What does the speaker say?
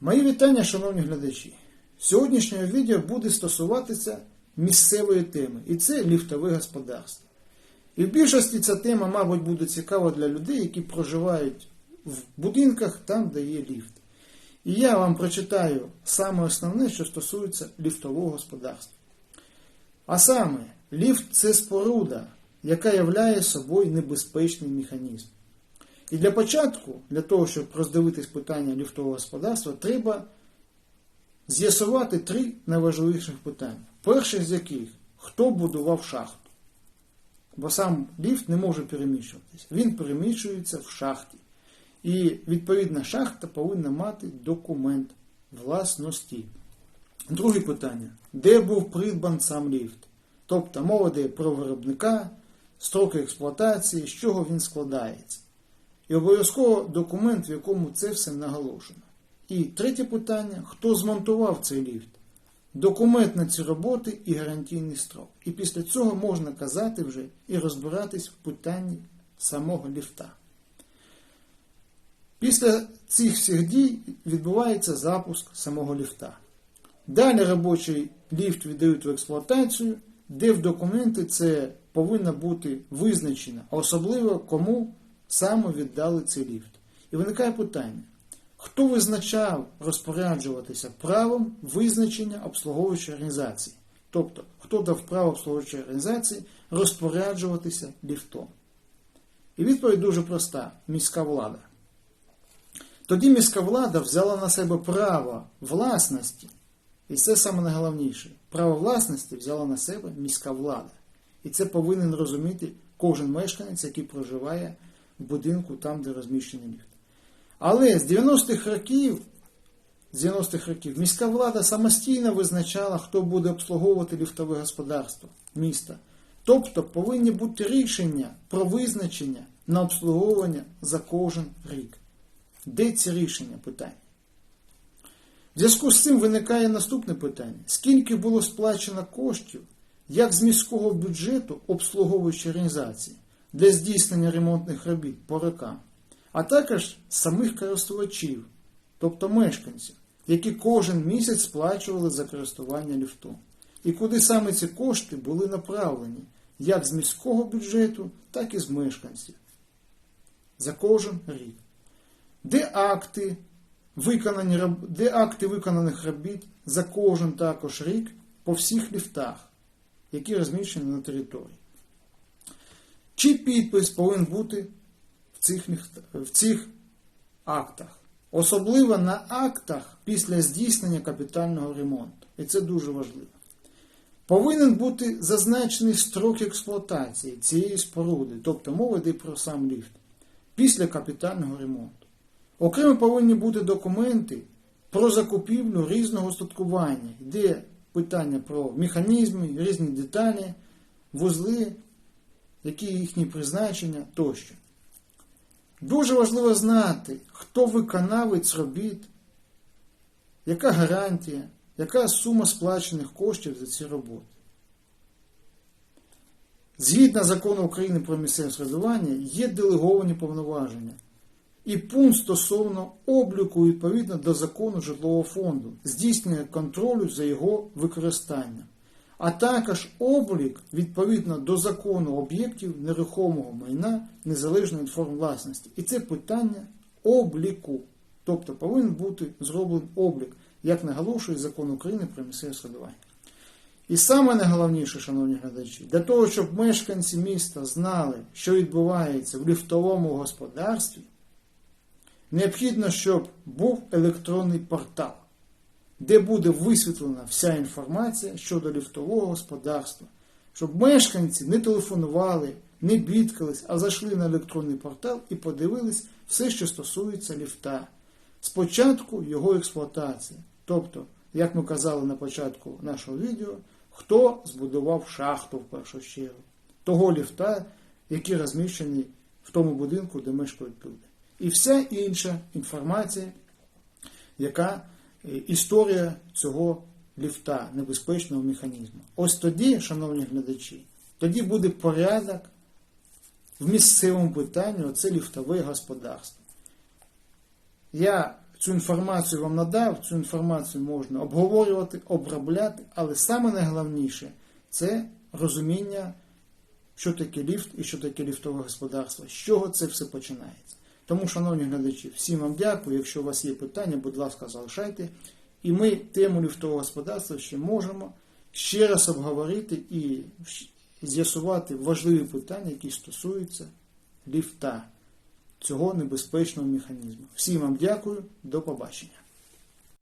Мої вітання, шановні глядачі. Сьогоднішнє відео буде стосуватися місцевої теми, і це ліфтове господарство. І в більшості ця тема, мабуть, буде цікава для людей, які проживають в будинках там, де є ліфт. І я вам прочитаю саме основне, що стосується ліфтового господарства. А саме, ліфт це споруда, яка являє собою небезпечний механізм. І для початку, для того, щоб роздивитись питання ліфтового господарства, треба з'ясувати три найважливіших питання. Перше з яких хто будував шахту. Бо сам ліфт не може переміщуватись. Він переміщується в шахті. І відповідна шахта повинна мати документ власності. Друге питання: де був придбан сам ліфт? Тобто мова йде про виробника, строки експлуатації, з чого він складається. І обов'язково документ, в якому це все наголошено. І третє питання: хто змонтував цей ліфт? Документ на ці роботи і гарантійний строк. І після цього можна казати вже і розбиратись в питанні самого ліфта. Після цих всіх дій відбувається запуск самого ліфта. Далі робочий ліфт віддають в експлуатацію, де в документи це повинно бути визначено, особливо кому саме віддали цей ліфт. І виникає питання: хто визначав розпоряджуватися правом визначення обслуговуючої організації? Тобто, хто дав право обслуговуючої організації розпоряджуватися ліфтом? І відповідь дуже проста: міська влада. Тоді міська влада взяла на себе право власності, і це саме найголовніше. Право власності взяла на себе міська влада. І це повинен розуміти кожен мешканець, який проживає будинку там, де розміщений ліфт. Але з 90-х років, з 90-х років міська влада самостійно визначала, хто буде обслуговувати ліфтове господарство міста. Тобто повинні бути рішення про визначення на обслуговування за кожен рік. Де ці рішення питання? В зв'язку з цим виникає наступне питання: скільки було сплачено коштів як з міського бюджету обслуговуючої організації для здійснення ремонтних робіт по рокам, а також самих користувачів, тобто мешканців, які кожен місяць сплачували за користування ліфтом. І куди саме ці кошти були направлені як з міського бюджету, так і з мешканців за кожен рік. Де акти, виконані, де акти виконаних робіт за кожен також рік по всіх ліфтах, які розміщені на території. Чи підпис повинен бути в цих, в цих актах? Особливо на актах після здійснення капітального ремонту. І це дуже важливо. Повинен бути зазначений строк експлуатації цієї споруди, тобто мова йде про сам ліфт, після капітального ремонту. Окремо повинні бути документи про закупівлю різного устаткування, де питання про механізми, різні деталі, вузли, які їхні призначення тощо. Дуже важливо знати, хто виконавець робіт, яка гарантія, яка сума сплачених коштів за ці роботи. Згідно закону України про місцеве самоврядування є делеговані повноваження і пункт стосовно обліку відповідно до закону житлового фонду, здійснення контролю за його використанням, а також облік відповідно до закону об'єктів нерухомого майна незалежно від форм власності. І це питання обліку. Тобто повинен бути зроблений облік, як наголошує закон України про місцеве самоврядування. І саме найголовніше, шановні глядачі, для того, щоб мешканці міста знали, що відбувається в ліфтовому господарстві, необхідно, щоб був електронний портал, де буде висвітлена вся інформація щодо ліфтового господарства, щоб мешканці не телефонували, не бідкались, а зайшли на електронний портал і подивились все, що стосується ліфта. Спочатку його експлуатації. Тобто, як ми казали на початку нашого відео, хто збудував шахту в першу чергу, того ліфта, який розміщений в тому будинку, де мешкають люди. І вся інша інформація, яка історія цього ліфта, небезпечного механізму. Ось тоді, шановні глядачі, тоді буде порядок в місцевому питанні, оце ліфтове господарство. Я цю інформацію вам надав, цю інформацію можна обговорювати, обробляти, але саме найголовніше це розуміння, що таке ліфт і що таке ліфтове господарство, з чого це все починається. Тому, шановні глядачі, всім вам дякую. Якщо у вас є питання, будь ласка, залишайте. І ми тему ліфтового господарства ще можемо ще раз обговорити і з'ясувати важливі питання, які стосуються ліфта, цього небезпечного механізму. Всім вам дякую, до побачення.